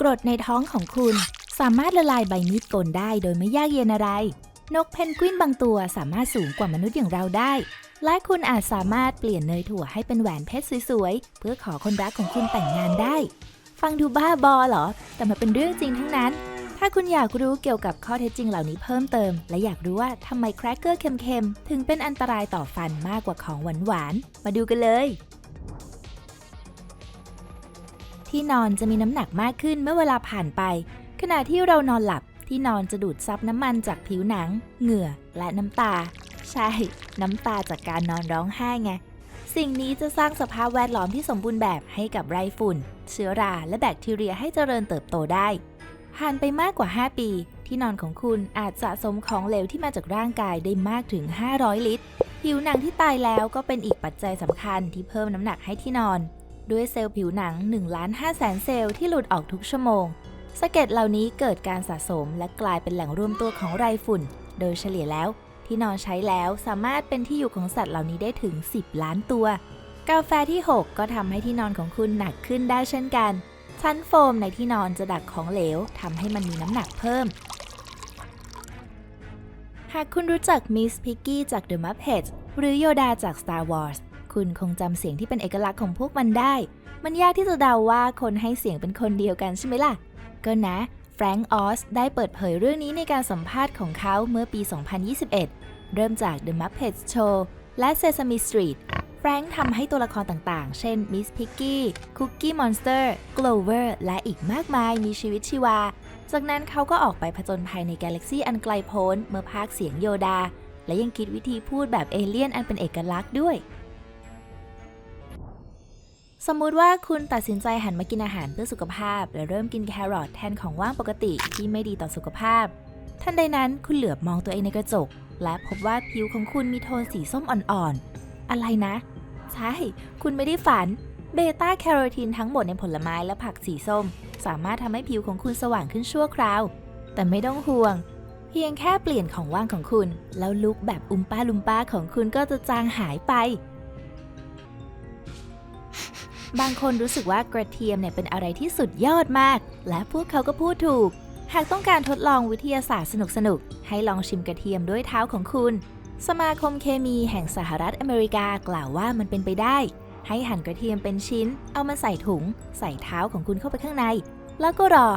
กรดในท้องของคุณสามารถละลายใบมีดโกนได้โดยไม่ยากเย็นอะไร นกเพนกวินบางตัวสามารถสูงกว่ามนุษย์อย่างเราได้ และคุณอาจสามารถเปลี่ยนเนยถั่วให้เป็นแหวนเพชรสวยๆ เพื่อขอคนรักของคุณแต่งงานได้ ฟังดูบ้าบอเหรอ แต่มันเป็นเรื่องจริงทั้งนั้น ถ้าคุณอยากรู้เกี่ยวกับข้อเท็จจริงเหล่านี้เพิ่มเติม และอยากรู้ว่าทำไมแครกเกอร์เค็มๆ ถึงเป็นอันตรายต่อฟันมากกว่าของหวานๆ มาดูกันเลย ที่นอนจะมีน้ำหนักมากขึ้นเมื่อเวลาผ่านไป ขณะที่เรานอนหลับที่นอนจะดูดซับน้ำมันจากผิวหนัง เหงื่อและน้ำตา ใช่ น้ำตาจากการนอนร้องไห้ไง สิ่งนี้จะสร้างสภาพแวดล้อมที่สมบูรณ์แบบให้กับไรฝุ่น เชื้อราและแบคทีเรียให้เจริญเติบโตได้ ผ่านไปมากกว่า 5 ปี ที่นอนของคุณอาจสะสมของเหลวที่มาจากร่างกายได้มากถึง 500 ลิตร ผิวหนังที่ตายแล้วก็เป็นอีกปัจจัยสำคัญที่เพิ่มน้ำหนักให้ที่นอน ด้วยเซลล์ผิวหนัง1ล้าน5แสนเซลล์ที่หลุดออกทุกชั่วโมงสะเก็ดเหล่านี้เกิดการสะสมและกลายเป็นแหล่งรวมตัวของไรฝุ่น โดยเฉลี่ยแล้วที่นอนใช้แล้วสามารถเป็นที่อยู่ของสัตว์เหล่านี้ได้ถึง 10 ล้านตัว กาแฟที่ 6 ก็ทำให้ที่นอนของคุณหนักขึ้นได้เช่นกัน ชั้นโฟมในที่นอนจะดักของเหลวทำให้มันมีน้ำหนักเพิ่ม หากคุณรู้จักมิสพิกกี้จาก The Muppets หรือโยดาจาก Star Wars คุณคงจำเสียงที่เป็นเอกลักษณ์ของพวกมันได้ มันยากที่จะเดาว่าคนให้เสียงเป็นคนเดียวกันใช่ไหมล่ะ ก็นะแฟรงค์ออสได้เปิดเผยเรื่องนี้ในการสัมภาษณ์ของเขาเมื่อปี 2021 เริ่มจาก The Muppets Show และ Sesame Street แฟรงค์ทำให้ตัวละครต่างๆ เช่น Miss Piggy Cookie Monster Clover และอีกมากมายมีชีวิตชีวา จากนั้นเขาก็ออกไปผจญภัยในกาแล็กซีอันไกลโพ้นเมื่อพากเสียงโยดา และยังคิดวิธีพูดแบบเอเลี่ยนอันเป็นเอกลักษณ์ด้วย สมมุติว่าคุณตัดสินใจหันมากินอาหารเพื่อสุขภาพ และเริ่มกินแครอทแทนของว่างปกติที่ไม่ดีต่อสุขภาพ ทันใดนั้นคุณเหลือบมองตัวเองในกระจก และพบว่าผิวของคุณมีโทนสีส้มอ่อนๆ อะไรนะ ใช่ คุณไม่ได้ฝัน เบต้าแคโรทีนทั้งหมดในผลไม้และผักสีส้ม สามารถทำให้ผิวของคุณสว่างขึ้นชั่วคราว แต่ไม่ต้องห่วง เพียงแค่เปลี่ยนของว่างของคุณ แล้วลุคแบบอุมป้าลุมป้าของคุณก็จะจางหายไป บางคนรู้สึกว่ากระเทียมเนี่ยเป็นอะไรที่สุดยอดมาก และพวกเขาก็พูดถูก หากต้องการทดลองวิทยาศาสตร์สนุกๆ ให้ลองชิมกระเทียมด้วยเท้าของคุณ สมาคมเคมีแห่งสหรัฐอเมริกากล่าวว่ามันเป็นไปได้ ให้หั่นกระเทียมเป็นชิ้น เอามาใส่ถุง ใส่เท้าของคุณเข้าไปข้างใน แล้วก็รอ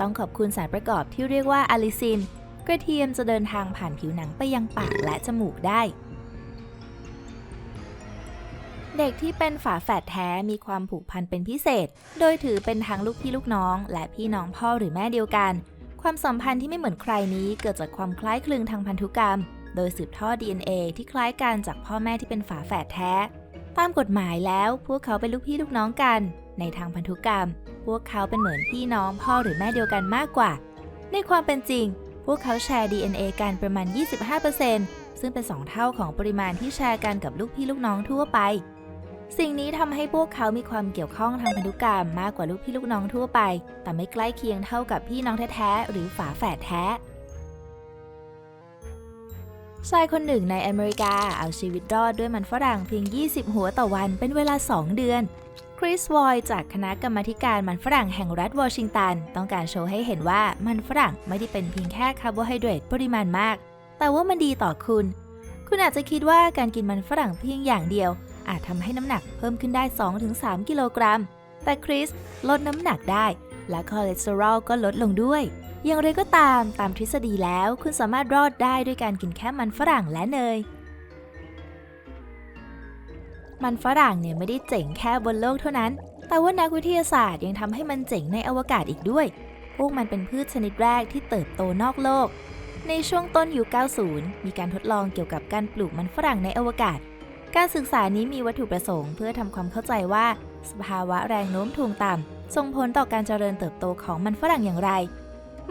ต้องขอบคุณสารประกอบที่เรียกว่าอะลิซิน กระเทียมจะเดินทางผ่านผิวหนังไปยังปากและจมูกได้ เด็กที่เป็นฝาแฝดแท้มีความผูกพันเป็นพิเศษ โดยถือเป็นทั้งลูกพี่ลูกน้อง และพี่น้องพ่อหรือแม่เดียวกัน ความสัมพันธ์ที่ไม่เหมือนใครนี้เกิดจากความคล้ายคลึงทางพันธุกรรม โดยสืบทอด DNA ที่คล้ายกันจากพ่อแม่ที่เป็นฝาแฝดแท้ ตามกฎหมายแล้วพวกเขาเป็นลูกพี่ลูกน้องกัน ในทางพันธุกรรม พวกเขาเป็นเหมือนพี่น้องพ่อหรือแม่เดียวกันมากกว่า ในความเป็นจริง พวกเขาแชร์ DNA กันประมาณ 25%ซึ่งเป็น 2 เท่าของปริมาณที่แชร์กันกับลูกพี่ลูกน้องทั่วไป สิ่งนี้ทำให้พวกเขามีความเกี่ยวข้องทางพันธุกรรมมากกว่าลูกพี่ลูกน้องทั่วไป แต่ไม่ใกล้เคียงเท่ากับพี่น้องแท้ๆหรือฝาแฝดแท้ ชายคนหนึ่งในอเมริกาเอาชีวิตรอดด้วยมันฝรั่งเพียง 20 หัวต่อวันเป็นเวลา 2 เดือน คริสวอยจากคณะกรรมาธิการมันฝรั่งแห่งรัฐวอชิงตัน ต้องการโชว์ให้เห็นว่ามันฝรั่งไม่ได้เป็นเพียงแค่คาร์โบไฮเดรตปริมาณมาก แต่ว่ามันดีต่อคุณ คุณอาจจะคิดว่าการกินมันฝรั่งเพียงอย่างเดียว อาจทำให้น้ำหนักเพิ่มขึ้นได้ 2-3 กิโลกรัม แต่คริสลดน้ำหนักได้ และคอเลสเตอรอลก็ลดลงด้วย อย่างไรก็ตามตามทฤษฎีแล้วคุณสามารถรอดได้ด้วยการกินแค่มันฝรั่งและเนย มันฝรั่งเนี่ยไม่ได้เจ๋งแค่บนโลกเท่านั้น แต่ว่านักวิทยาศาสตร์ยังทำให้มันเจ๋งในอวกาศอีกด้วย พวกมันเป็นพืชชนิดแรกที่เติบโตนอกโลกในช่วงต้นยุค 90 มีการทดลองเกี่ยวกับการปลูกมันฝรั่งในอวกาศ การศึกษานี้มีวัตถุประสงค์เพื่อทำความเข้าใจว่า สภาวะแรงโน้มถ่วงต่ำส่งผลต่อการเจริญเติบโตของมันฝรั่งอย่างไร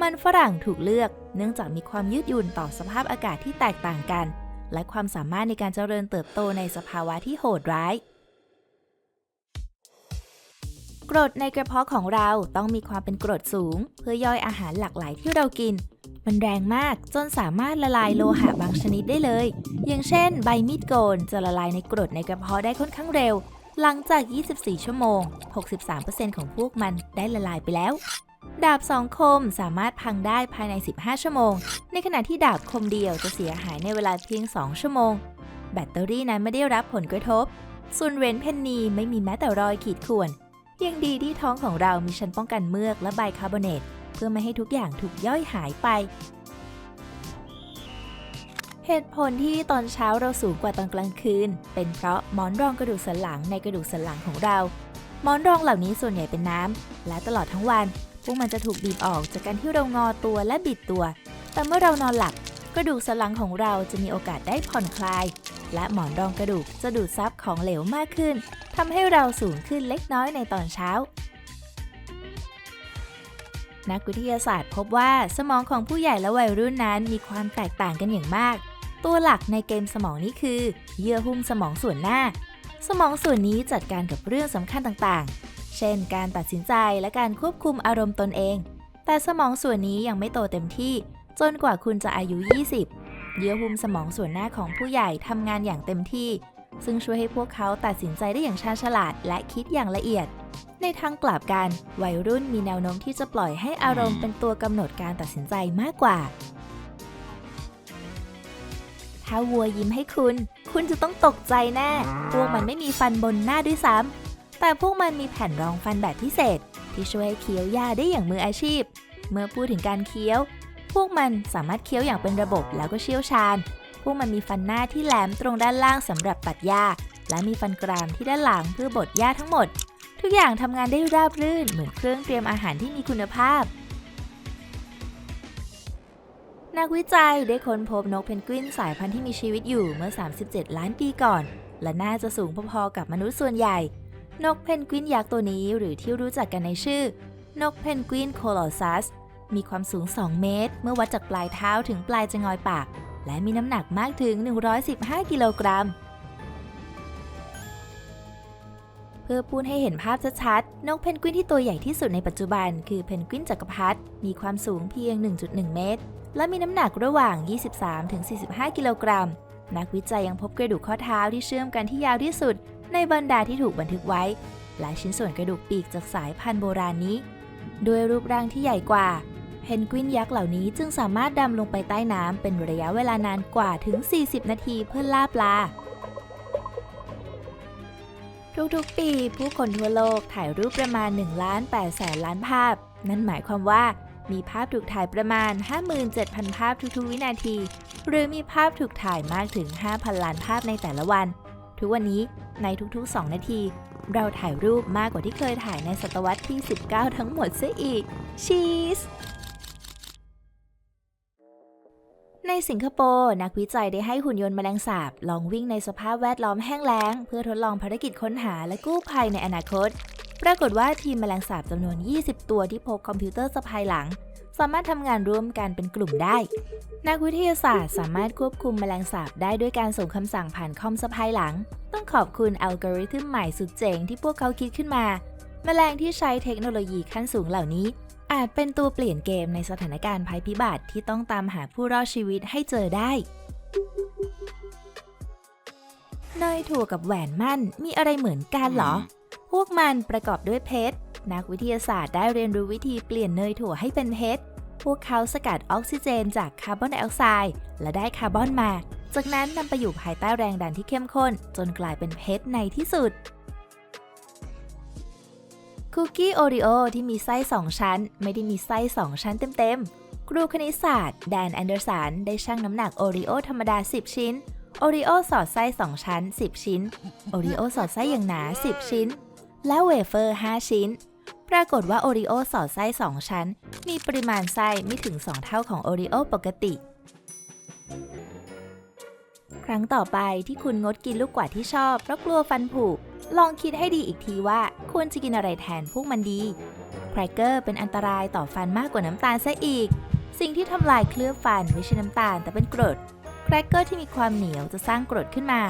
มันฝรั่งถูกเลือก เนื่องจากมีความยืดหยุ่นต่อสภาพอากาศที่แตกต่างกัน และความสามารถในการเจริญเติบโตในสภาวะที่โหดร้ายกรดในกระเพาะของเราต้องมีความเป็นกรดสูง เพื่อย่อยอาหารหลากหลายที่เรากิน มันแรงมากจนสามารถละลายโลหะบางชนิดได้เลย อย่างเช่น ใบมีดโกนจะละลายในกรดในกระเพาะได้ค่อนข้างเร็ว หลังจาก 24 ชั่วโมง 63%ของพวกมันได้ละลายไปแล้ว ดาบสองคมสามารถพังได้ภายใน 15 ชั่วโมง ในขณะที่ดาบคมเดียวจะเสียหายในเวลาเพียง 2 ชั่วโมง แบตเตอรี่นั้นไม่ได้รับผลกระทบ ส่วนเรนเพนนีไม่มีแม้แต่รอยขีดข่วนยังดีที่ท้องของเรามีชั้นป้องกันเมือกและไบคาร์บอเนต เพื่อไม่ให้ทุกอย่างถูกย่อยหายไป เหตุผลที่ตอนเช้าเราสูงกว่าตอนกลางคืน เป็นเพราะหมอนรองกระดูกสันหลังในกระดูกสันหลังของเราหมอนรองเหล่านี้ส่วนใหญ่เป็นน้ำและตลอดทั้งวัน พวกมันจะถูกบีบออกจากการที่เรางอตัวและบิดตัว แต่เมื่อเรานอนหลับกระดูกสันหลังของเราจะมีโอกาสได้ผ่อนคลาย และหมอนรองกระดูกจะดูดซับของเหลวมากขึ้นทำให้เราสูงขึ้นเล็กน้อยในตอนเช้า นักวิทยาศาสตร์พบว่าสมองของผู้ใหญ่และวัยรุ่นนั้นมีความแตกต่างกันอย่างมาก ตัวหลักในเกมสมองนี้คือ เยื่อหุ้มสมองส่วนหน้า สมองส่วนนี้จัดการกับเรื่องสำคัญต่างๆ เช่น การตัดสินใจและการควบคุมอารมณ์ตนเอง แต่สมองส่วนนี้ยังไม่โตเต็มที่ จนกว่าคุณจะอายุ 20 เยื่อหุ้มสมองส่วนหน้าของผู้ใหญ่ทำงานอย่างเต็มที่ ซึ่งช่วยให้พวกเขาตัดสินใจได้อย่างชาญฉลาด และคิดอย่างละเอียด ในทางกลับกัน วัยรุ่นมีแนวโน้มที่จะปล่อยให้อารมณ์เป็นตัวกำหนดการตัดสินใจมากกว่า ถ้าวัวยิ้มให้คุณ คุณจะต้องตกใจแน่ พวกมันไม่มีฟันบนหน้าด้วยซ้ำแต่พวกมันมีแผ่นรองฟันแบบพิเศษ ที่ช่วยให้เคี้ยวหญ้าได้อย่างมืออาชีพ เมื่อพูดถึงการเคี้ยว พวกมันสามารถเคี้ยวอย่างเป็นระบบแล้วก็เชี่ยวชาญ พวกมันมีฟันหน้าที่แหลมตรงด้านล่างสำหรับตัดหญ้าและมีฟันกรามที่ด้านหลังเพื่อบดหญ้าทั้งหมด ทุกอย่างทำงานได้ราบรื่นเหมือนเครื่องเตรียมอาหารที่มีคุณภาพ นักวิจัยได้ค้นพบนกเพนกวินสายพันธุ์ที่มีชีวิตอยู่เมื่อ 37 ล้านปีก่อน และน่าจะสูงพอๆกับมนุษย์ส่วนใหญ่ นกเพนกวินยักษ์ตัวนี้หรือที่รู้จักกันในชื่อ นกเพนกวินโคลอซัสมีความสูง 2 เมตร เมื่อวัดจากปลายเท้าถึงปลายจงอยปาก และมีน้ำหนักมากถึง 115 กิโลกรัม เพื่อพูดให้เห็นภาพชัดๆ นกเพนกวินที่ตัวใหญ่ที่สุดในปัจจุบัน คือเพนกวินจักรพรรดิ มีความสูงเพียง 1.1 เมตร และมีน้ำหนักระหว่าง 23-45 กิโลกรัม นักวิจัยยังพบกระดูกข้อเท้าที่เชื่อมกันที่ยาวที่สุด ในบรรดาที่ถูกบันทึกไว้ และชิ้นส่วนกระดูกปีกจากสายพันธุ์โบราณนี้ ด้วยรูปร่างที่ใหญ่กว่า เพนกวินยักษ์เหล่านี้จึงสามารถดำลงไปใต้น้ำเป็นระยะเวลานานกว่าถึง 40 นาทีเพื่อล่าปลา ทุกๆ ปีผู้คนทั่วโลกถ่ายรูปประมาณ1ล้าน8แสนล้านภาพ นั่นหมายความว่ามีภาพถูกถ่ายประมาณ 57,000 ภาพทุกๆ วินาที หรือมีภาพถูกถ่ายมากถึง 5,000 ล้านภาพในแต่ละวัน ทุกวันนี้ในทุกๆ 2 นาที เราถ่ายรูปมากกว่าที่เคยถ่ายในศตวรรษที่ 19 ทั้งหมดเสียอีก ชีส ในสิงคโปร์นักวิจัยได้ให้หุ่นยนต์แมลงสาบลองวิ่งในสภาพแวดล้อมแห้งแล้ง เพื่อทดลองภารกิจค้นหาและกู้ภัยในอนาคต ปรากฏว่าทีมแมลงสาบจำนวน 20 ตัวที่พกคอมพิวเตอร์สะพายหลัง สามารถทำงานร่วมกันเป็นกลุ่มได้ นักวิทยาศาสตร์สามารถควบคุมแมลงสาบได้ด้วยการส่งคำสั่งผ่านคอมสะพายหลัง ต้องขอบคุณอัลกอริทึมใหม่สุดเจ๋งที่พวกเขาคิดขึ้นมา แมลงที่ใช้เทคโนโลยีขั้นสูงเหล่านี้ อาจเป็นตัวเปลี่ยนเกมในสถานการณ์ภัยพิบัติที่ต้องตามหาผู้รอดชีวิตให้เจอได้เนยถั่วกับแหวนมั่นมีอะไรเหมือนกันเหรอ พวกมันประกอบด้วยเพชร นักวิทยาศาสตร์ได้เรียนรู้วิธีเปลี่ยนเนยถั่วให้เป็นเพชร พวกเขาสกัดออกซิเจนจากคาร์บอนไดออกไซด์และได้คาร์บอนมา จากนั้นนำไปอยู่ภายใต้แรงดันที่เข้มข้น จนกลายเป็นเพชรในที่สุด คุกกี้โอริโอที่มีไส้ 2 ชั้น ไม่ได้มีไส้ 2 ชั้นเต็มๆ ครูคณิตศาสตร์แดนแอนเดอร์สันได้ชั่งน้ำหนักโอริโอธรรมดา 10 ชิ้น โอริโอสอดไส้ 2 ชั้น 10 ชิ้น โอริโอสอดไส้อย่างหนา 10 ชิ้น และเวเฟอร์ 5 ชิ้น ปรากฏว่าโอริโอสอดไส้ 2 ชั้น มีปริมาณไส้ไม่ถึง 2 เท่าของโอริโอปกติ ครั้งต่อไปที่คุณงดกินลูกกวาดที่ชอบเพราะกลัวฟันผุ ลองคิดให้ดีอีกทีว่าควรจะกินอะไรแทนพวกมันดี แครกเกอร์เป็นอันตรายต่อฟันมากกว่าน้ำตาลซะอีก สิ่งที่ทำลายเคลือบฟันไม่ใช่น้ำตาลแต่เป็นกรด แครกเกอร์ที่มีความเหนียวจะสร้างกรดขึ้นมา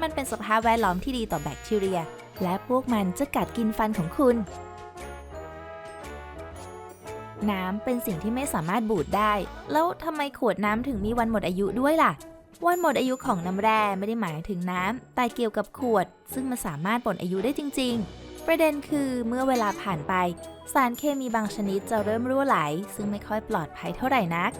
มันเป็นสภาพแวดล้อมที่ดีต่อแบคทีเรีย และพวกมันจะกัดกินฟันของคุณ น้ำเป็นสิ่งที่ไม่สามารถบูดได้ แล้วทำไมขวดน้ำถึงมีวันหมดอายุด้วยล่ะ วันหมดอายุของน้ำแร่ไม่ได้หมายถึงน้ำ แต่เกี่ยวกับขวด ซึ่งมันสามารถหมดอายุได้จริง ๆ ประเด็นคือเมื่อเวลาผ่านไป สารเคมีบางชนิดจะเริ่มรั่วไหล ซึ่งไม่ค่อยปลอดภัยเท่าไหร่นัก